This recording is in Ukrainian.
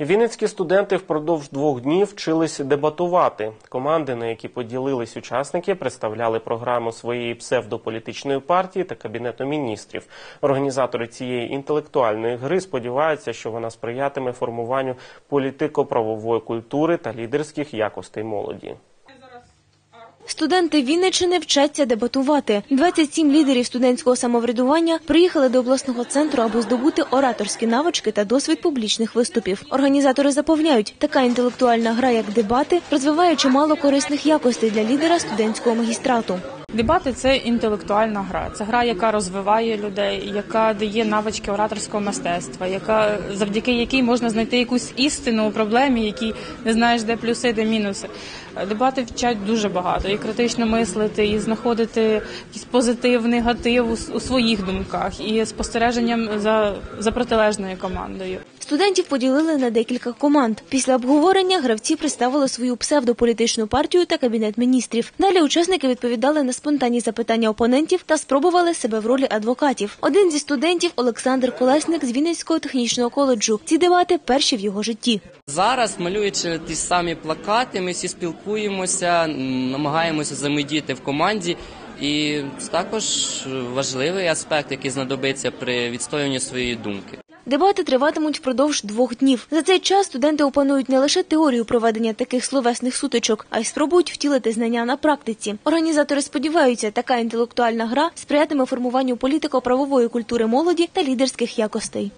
Вінницькі студенти впродовж двох днів вчились дебатувати. Команди, на які поділились учасники, представляли програму своєї псевдополітичної партії та кабінету міністрів. Організатори цієї інтелектуальної гри сподіваються, що вона сприятиме формуванню політико-правової культури та лідерських якостей молоді. Студенти Вінниччини вчаться дебатувати. 27 лідерів студентського самоврядування приїхали до обласного центру, аби здобути ораторські навички та досвід публічних виступів. Організатори запевняють, така інтелектуальна гра, як дебати, розвиває чимало корисних якостей для лідера студентського магістрату. Дебати це інтелектуальна гра. Це гра, яка розвиває людей, яка дає навички ораторського мистецтва, яка завдяки якій можна знайти якусь істину у проблемі, які не знаєш, де плюси, де мінуси. Дебати вчать дуже багато і критично мислити, і знаходити якийсь позитив, негатив у, своїх думках, і спостереженням за, за протилежною командою. Студентів поділили на декілька команд. Після обговорення гравці представили свою псевдополітичну партію та кабінет міністрів. Далі учасники відповідали на спонтанні запитання опонентів та спробували себе в ролі адвокатів. Один зі студентів Олександр Колесник з Вінницького технічного коледжу. Ці дебати перші в його житті. Зараз, малюючи ті самі плакати, ми всі спілкуємося, намагаємося взаємодіяти в команді. І також важливий аспект, який знадобиться при відстоюванні своєї думки. Дебати триватимуть впродовж двох днів. За цей час студенти опанують не лише теорію проведення таких словесних сутичок, а й спробують втілити знання на практиці. Організатори сподіваються, така інтелектуальна гра сприятиме формуванню політико-правової культури молоді та лідерських якостей.